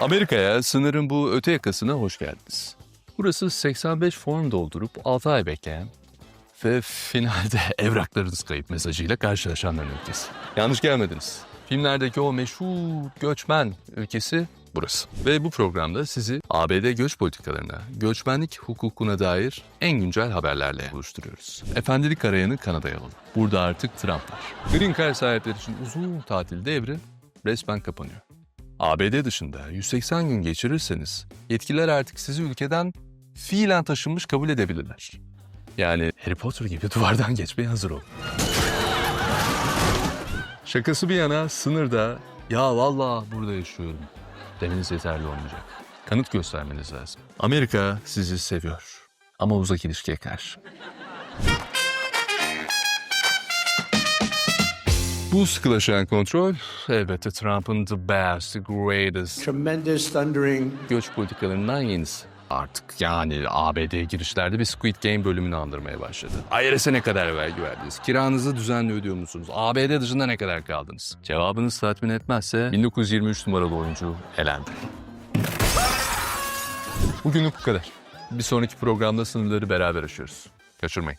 Amerika'ya sınırın bu öte yakasına hoş geldiniz. Burası 85 form doldurup 6 ay bekleyen ve finalde evraklarınız kayıp mesajıyla karşılaşanların ülkesi. Yanlış gelmediniz. Filmlerdeki o meşhur göçmen ülkesi burası. Ve bu programda sizi ABD göç politikalarına, göçmenlik hukukuna dair en güncel haberlerle buluşturuyoruz. Efendilik arayanı Kanada'ya alın. Burada artık Trump var. Green Card sahipleri için uzun tatil devri resmen kapanıyor. ABD dışında 180 gün geçirirseniz yetkililer artık sizi ülkeden fiilen taşınmış kabul edebilirler. Yani Harry Potter gibi duvardan geçmeye hazır olun. Şakası bir yana sınırda ya vallahi burada yaşıyorum demeniz yeterli olmayacak. Kanıt göstermeniz lazım. Amerika sizi seviyor ama uzak ilişkiye karşı. Bu sıkılaşan kontrol elbette Trump'ın the best, the greatest tremendous thundering göç politikalarından yenisi. Artık yani ABD girişlerde bir Squid Game bölümünü andırmaya başladı. IRS'e ne kadar vergi verdiniz? Kiranızı düzenli ödüyor musunuz? ABD dışında ne kadar kaldınız? Cevabınız tatmin etmezse 1923 numaralı oyuncu elendi. Bugünlük bu kadar. Bir sonraki programda sınırları beraber aşıyoruz. Kaçırmayın.